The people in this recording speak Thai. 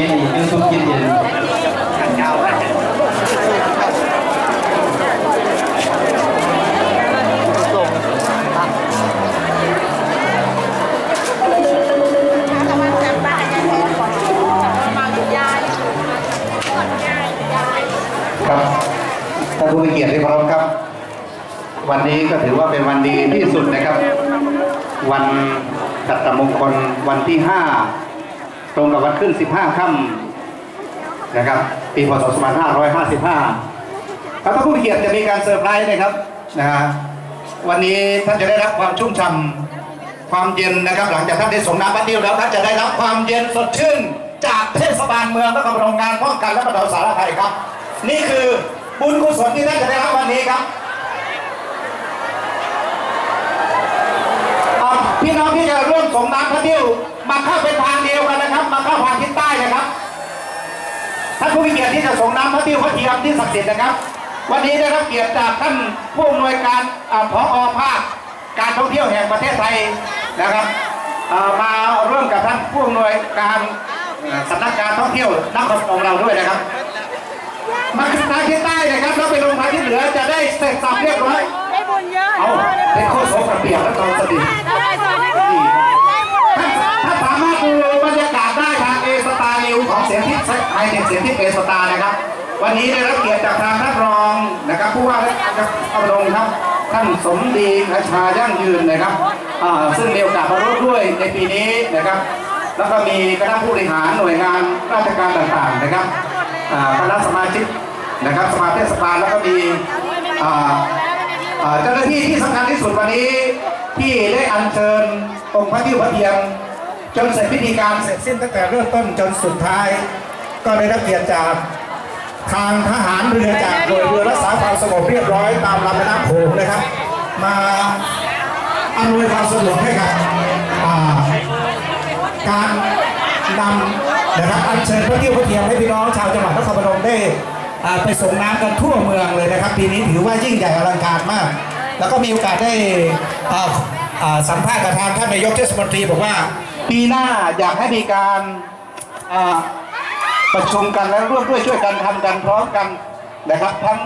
เป็นอีกยูทูบกินเย็นครับท่านผู้มีเกียรติที่เครพครับ วันนี้ก็ถือว่าเป็นวันดีที่สุดนะครับ วันตัตมงคลวันที่ห้า ตรงกับวันขึ้น 15 ค่ำนะครับ ปีพศ 2555แล้วท่านผู้เกียรติจะมีการเซอร์ไพรส์นะครับนะฮะวันนี้ท่านจะได้รับความชุ่มฉ่ำความเย็นนะครับ หลังจากท่านได้ส่งน้ำบัดดิ้วแล้วท่านจะได้รับความเย็นสดชื่น จากเทศบาลเมืองและกรมโรงงานป้องกันและบรรเทาสาธารณภัยครับ นี่คือบุญกุศลที่ท่านจะได้รับวันนี้ครับพี่น้องที่ ส่งน้ำพระเที่ยวมาเข้าเป็นทางเดียวกันนะครับ มาเข้าทางทิศใต้นะครับท่านผู้มีเกียรติที่จะส่งน้ำพระเที่ยวพระเทียมที่ศักดิ์สิทธิ์นะครับ วันนี้ได้รับเกียรติจากท่านผู้อำนวยการอ่าผอภาคการท่องเที่ยวแห่งประเทศไทยนะครับอ่ามาร่วมกับท่านผู้อำนวยการอ่าสำนักการท่องเที่ยวนครของเราด้วยนะครับ มาขึ้นทางทิศใต้นะครับแล้วไปลงทางที่เหนือจะได้เสร็จสับเรียบร้อยได้บุญเยอะเอาเป็นโคตรโสกระเปียกและตอนสดิ สียงทิพย์เอสตาร์นะครับ วันนี้ได้รับเกียรติจากทางท่านรองนะครับผู้ว่าราชการอบรมครับ ท่านสมดีกระชายั่งยืนนะครับซึ่งมีโอกาสมาร่วมด้วยในปีนี้นะครับ แล้วก็มีคณะผู้บริหารหน่วยงานราชการต่างๆนะครับคณะสมาชิกนะครับสมาเทศบาลแล้วก็มีเจ้าหน้าที่ที่สำคัญที่สุดวันนี้ที่ได้อัญเชิญองค์พระที่พระเทียมจนเสร็จพิธีการเสร็จสิ้นตั้งแต่เริ่มต้นจนสุดท้าย ก็ได้รับเกียรติจากทางทหารเรือจากหน่วยเรือรักษาความสงบเรียบร้อยตามลำแม่น้ำโขงนะครับ มาอำนวยความสะดวกให้กับอ่าการนำนะครับอัญเชิญพระเที่ยวพระเทียมให้พี่น้องชาวจังหวัดนครพนมได้อ่าไปส่งน้ำกันทั่วเมืองเลยนะครับปีนี้ถือว่ายิ่งใหญ่อลังการมาก แล้วก็มีโอกาสได้อ่าอ่าสัมภาษณ์กับทางท่านนายกเทศมนตรีบอกว่า ปีหน้าอยากให้มีการอ่า ประชุมกันและร่วมด้วยช่วยกันทำกันพร้อมกันนะครับ ทั้ง